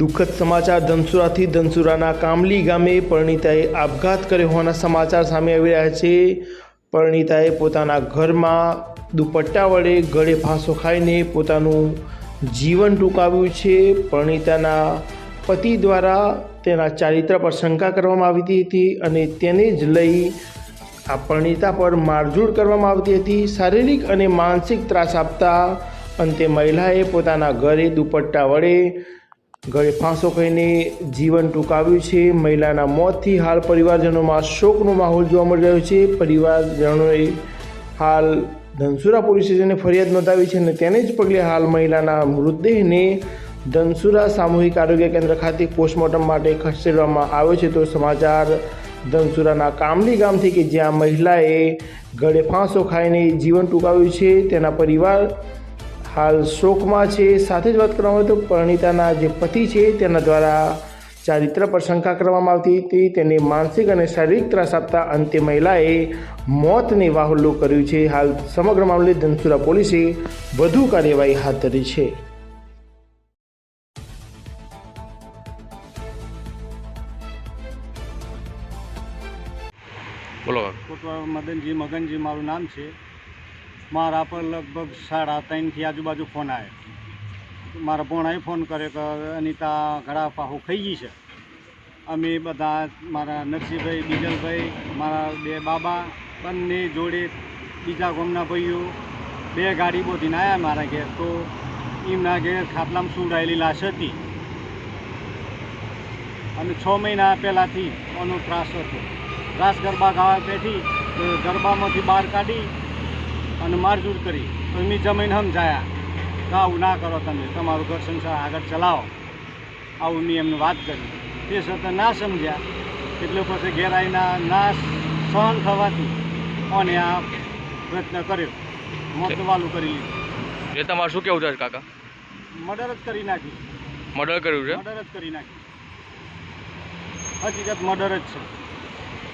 દુઃખદ સમાચાર ધનસુરાથી ધનસુરાના કામલી ગામે પરણિતાએ આપઘાત કર્યો હોવાના સમાચાર સામે આવી રહ્યા છે. પરિણીતાએ પોતાના ઘરમાં દુપટ્ટા વડે ગળે ફાંસો ખાઈને પોતાનું જીવન ટૂંકાવ્યું છે. પરિણીતાના પતિ દ્વારા તેના ચારિત્ર પર શંકા કરવામાં આવી હતી અને તેને જ લઈ આ પરિણીતા પર મારઝૂડ કરવામાં આવતી હતી. શારીરિક અને માનસિક ત્રાસ આપતા અંતે મહિલાએ પોતાના ઘરે દુપટ્ટા વડે ગળે ફાંસો ખાઈને જીવન ટૂંકાવ્યું છે. મહિલાના મોતથી હાલ પરિવારજનોમાં શોકનો માહોલ જોવા મળી રહ્યો છે. પરિવારજનોએ હાલ ધનસુરા પોલીસ સ્ટેશને ફરિયાદ નોંધાવી છે અને તેને જ પગલે હાલ મહિલાના મૃતદેહને ધનસુરા સામૂહિક આરોગ્ય કેન્દ્ર ખાતે પોસ્ટમોર્ટમ માટે ખસેડવામાં આવ્યો છે. તો સમાચાર ધનસુરાના કામલી ગામથી કે જ્યાં મહિલાએ ગળે ફાંસો ખાઈને જીવન ટૂંકાવ્યું છે. તેના પરિવાર હાલ શોકમાં છે. સાથે જ વાત કરવામાં આવે તો પરિણીતાના જે પતિ છે તેના દ્વારા ચારિત્ર પર શંકા કરવામાં આવતી હતી. તેને માનસિક અને શારીરિક ત્રાસ આપતા અંતે મહિલાએ મોતને વાહુલ્લું કર્યું છે. હાલ સમગ્ર મામલે ધનસુરા પોલીસે વધુ કાર્યવાહી હાથ ધરી છે. બોલો. કોટવા મદનજી મગનજી મારું નામ છે. મારા પર લગભગ સાડા ત્રણથી આજુબાજુ ફોન આવ્યો મારા ભોણાએ ફોન કર્યો કે અનિતા ઘડા પાહો ખાઈ ગઈ છે. અમે બધા મારા નરસિંહભાઈ, બીજલભાઈ, મારા બે બાબા, બંને જોડે બીજા ગામના ભાઈઓ બે ગાડી બોધીને આવ્યા મારા ઘેર તો એમના ઘેર ખાટલામાં સુડાયેલી લાશ હતી. અને છ મહિના પહેલાંથી આનો ત્રાસ હતો. રાસ ગરબા ગાવા બેઠી ગરબામાંથી બહાર કાઢી અને મારઝૂડ કરી. તો એમની જમીન સમજાયા કે આવું ના કરો તમે. તમારું ઘર સંસાર આગળ ચલાવો. આવું મેં એમને વાત કરી. તે છતાં ના સમજ્યા. એટલે પછી ઘેર આવીને ના સહન થવાથી અને આ પ્રયત્ન કર્યો? મોત વાલું કરી લીધું. એ તમારે શું કેવું છે કાકા? મર્ડર જ કરી નાખ્યું. મર્ડર કર્યું છે? મર્ડર જ કરી નાખ્યું. હકીકત મર્ડર જ છે.